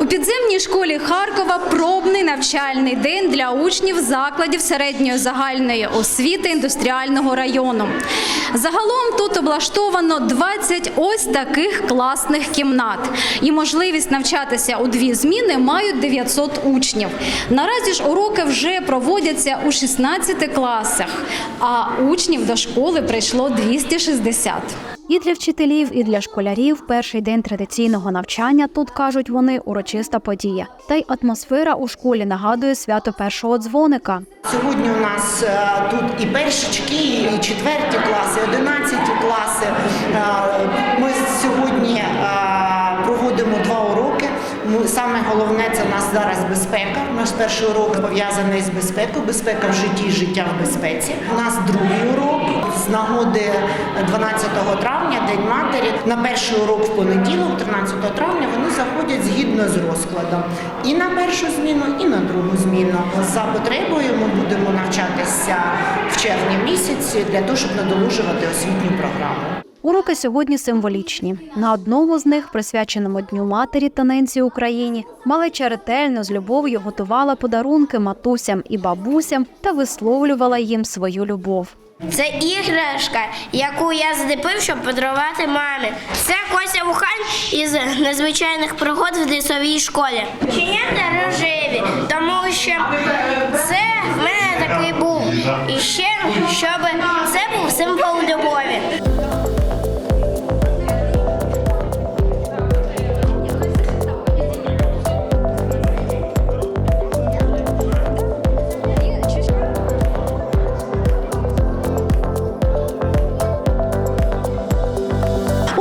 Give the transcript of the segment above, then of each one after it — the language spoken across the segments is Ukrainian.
У підземній школі Харкова пробний навчальний день для учнів закладів середньої загальної освіти індустріального району. Загалом тут облаштовано 20 ось таких класних кімнат. І можливість навчатися у дві зміни мають 900 учнів. Наразі ж уроки вже проводяться у 16 класах, а учнів до школи прийшло 260. І для вчителів, і для школярів перший день традиційного навчання тут кажуть вони урочиста подія. Та й атмосфера у школі нагадує свято першого дзвоника. Сьогодні у нас е, тут і першачки, і четверті класи, і одинадцяті класи. Саме головне це в нас зараз безпека. Наш перший урок пов'язаний з безпекою, безпека в житті, життя в безпеці. У нас другий урок з нагоди 12 травня, День матері. На перший урок в понеділок, 13 травня, вони заходять згідно з розкладом і на першу зміну, і на другу зміну. За потребою ми будемо навчатися в червні місяці для того, щоб надолужувати освітню програму. Уроки сьогодні символічні. На одному з них, присвяченому Дню матері та ненці Україні, малеча ретельно з любов'ю готувала подарунки матусям і бабусям та висловлювала їм свою любов. Це іграшка, яку я зліпив, щоб подарувати мамі. Це Кося Вухань із незвичайних пригод в лісовій школі. Чинята рожеві, тому що це в мене такий був. І ще щоб це був символ любові.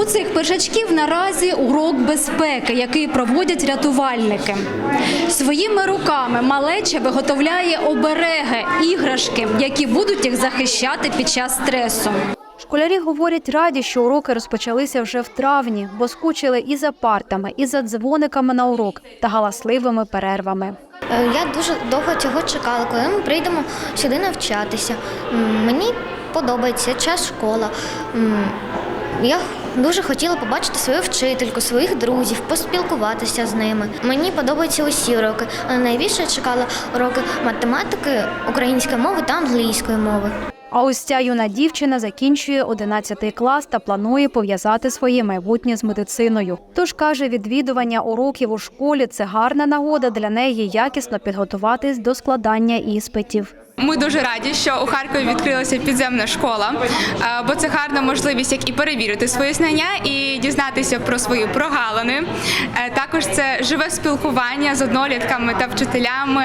Цих першачків наразі урок безпеки, який проводять рятувальники. Своїми руками малеча виготовляє обереги, іграшки, які будуть їх захищати під час стресу. Школярі говорять раді, що уроки розпочалися вже в травні, бо скучили і за партами, і за дзвониками на урок та галасливими перервами. Е, Я дуже довго цього чекала, коли ми прийдемо сюди навчатися. Мені подобається час школа. Я дуже хотіла побачити свою вчительку, своїх друзів, поспілкуватися з ними. Мені подобаються усі уроки, але найбільше я чекала уроки математики, української мови та англійської мови. А ось ця юна дівчина закінчує 11 клас та планує пов'язати своє майбутнє з медициною. Тож каже, відвідування уроків у школі це гарна нагода для неї якісно підготуватись до складання іспитів. Ми дуже раді, що у Харкові відкрилася підземна школа, е, бо це гарна можливість як і перевірити свої знання і дізнатися про свої прогалини. Е, Також це живе спілкування з однолітками та вчителями.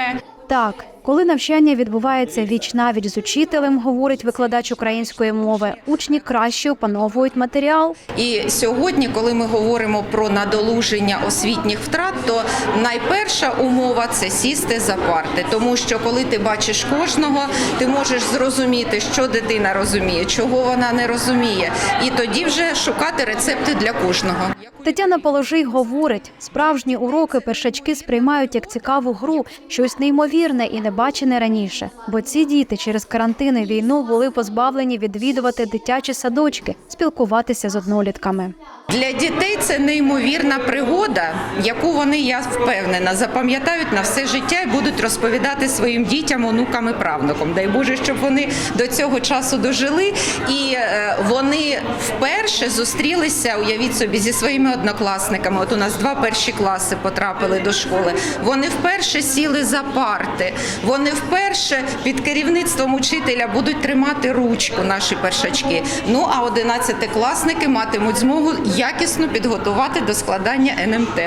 Так, коли навчання відбувається віч навіть з учителем, говорить викладач української мови, учні краще опановують матеріал. І сьогодні, коли ми говоримо про надолуження освітніх втрат, то найперша умова це сісти за парти, тому що коли ти бачиш кожного, ти можеш зрозуміти, що дитина розуміє, чого вона не розуміє, і тоді вже шукати рецепти для кожного. Тетяна Положий говорить, справжні уроки першачки сприймають як цікаву гру, щось неймовірне і небачене раніше. Бо ці діти через карантин і війну були позбавлені відвідувати дитячі садочки, спілкуватися з однолітками. Для дітей це неймовірна пригода, яку вони, я впевнена, запам'ятають на все життя і будуть розповідати своїм дітям, онукам і правнукам. Дай Боже, щоб вони до цього часу дожили. І е, вони вперше зустрілися, уявіть собі, зі своїми однокласниками. От у нас два перші класи потрапили до школи. Вони вперше сіли за парти. Вони вперше під керівництвом учителя будуть тримати ручку наші першачки. Ну а одинадцятикласники матимуть змогу якісно підготувати до складання НМТ.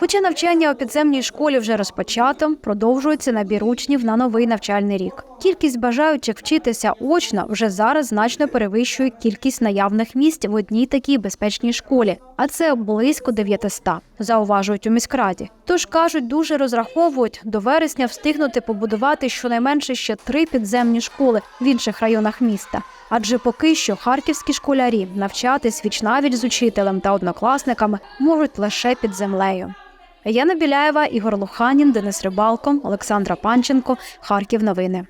Хоча навчання у підземній школі вже розпочато, продовжується набір учнів на новий навчальний рік. Кількість бажаючих вчитися очно вже зараз значно перевищує кількість наявних місць в одній такій безпечній школі, а це близько 900, зауважують у міськраді. Тож кажуть, дуже розраховують до вересня встигнути побудувати щонайменше ще три підземні школи в інших районах міста. Адже поки що харківські школярі навчатись вічнавіч з учителем та однокласниками можуть лише під землею. Яна Біляєва, Ігор Луханін, Денис Рибалко, Олександра Панченко, Харків. Новини.